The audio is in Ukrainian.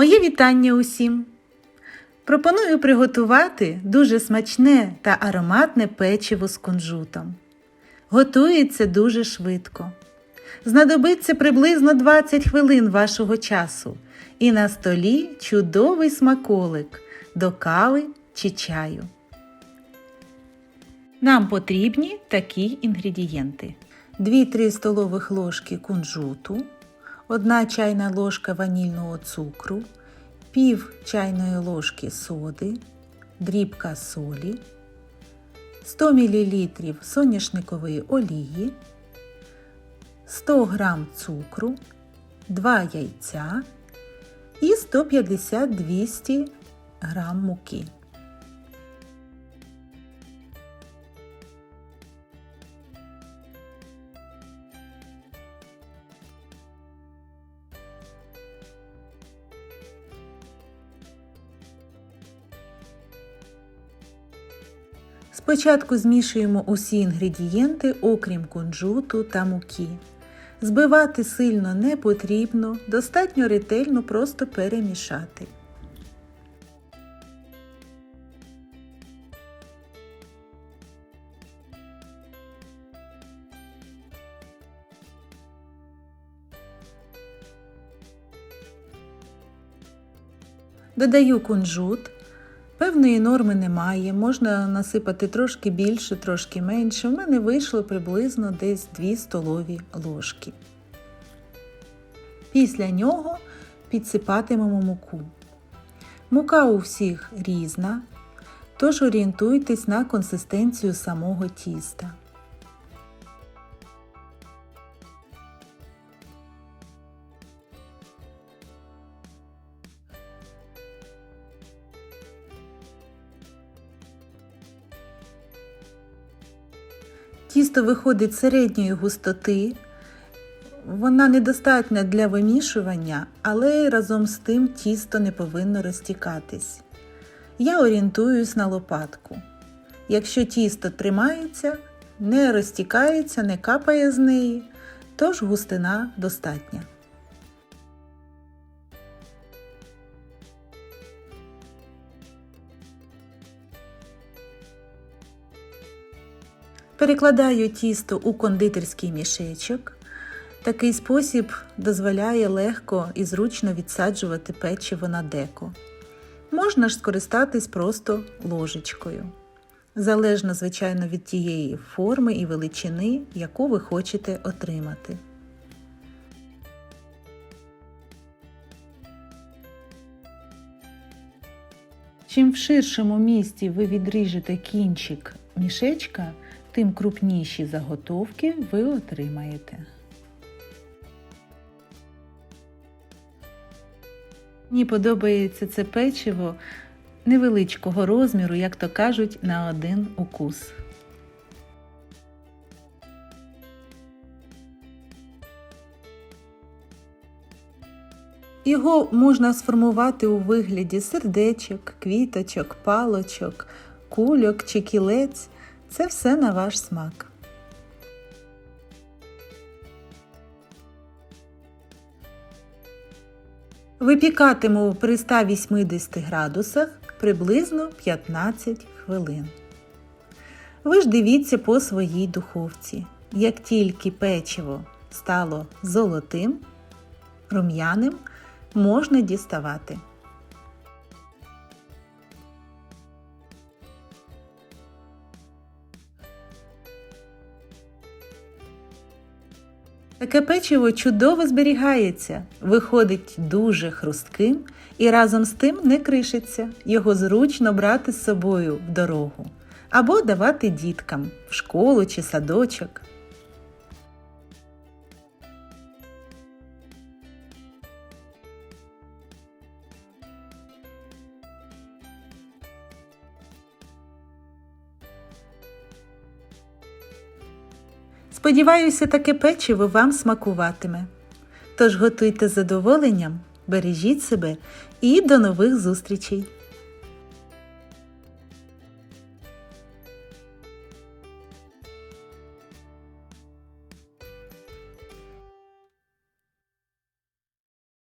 Моє вітання усім! Пропоную приготувати дуже смачне та ароматне печиво з кунжутом. Готується дуже швидко. Знадобиться приблизно 20 хвилин вашого часу. І на столі чудовий смаколик до кави чи чаю. Нам потрібні такі інгредієнти: 2-3 столових ложки кунжуту, 1 чайна ложка ванільного цукру, пів чайної ложки соди, дрібка солі, 100 мл соняшникової олії, 100 г цукру, 2 яйця і 150-200 г муки. Спочатку змішуємо усі інгредієнти, окрім кунжуту та муки. Збивати сильно не потрібно, достатньо ретельно просто перемішати. Додаю кунжут. Певної норми немає, можна насипати трошки більше, трошки менше. В мене вийшло приблизно десь 2 столові ложки. Після нього підсипатимемо муку. Мука у всіх різна, тож орієнтуйтесь на консистенцію самого тіста. Тісто виходить середньої густоти, вона недостатня для вимішування, але разом з тим тісто не повинно розтікатись. Я орієнтуюсь на лопатку. Якщо тісто тримається, не розтікається, не капає з неї, тож густина достатня. Перекладаю тісто у кондитерський мішечок. Такий спосіб дозволяє легко і зручно відсаджувати печиво на деко. Можна ж скористатись просто ложечкою. Залежно, звичайно, від тієї форми і величини, яку ви хочете отримати. Чим в ширшому місці ви відріжете кінчик мішечка, тим крупніші заготовки ви отримаєте. Мені подобається це печиво невеличкого розміру, як то кажуть, на один укус. Його можна сформувати у вигляді сердечок, квіточок, палочок, кульок чи кілець. Це все на ваш смак. Випікатиму при 180 градусах приблизно 15 хвилин. Ви ж дивіться по своїй духовці. Як тільки печиво стало золотим, рум'яним, можна діставати. Таке печиво чудово зберігається, виходить дуже хрустким і разом з тим не кришиться. Його зручно брати з собою в дорогу або давати діткам в школу чи садочок. Сподіваюся, таке печиво вам смакуватиме. Тож готуйте з задоволенням, бережіть себе і до нових зустрічей!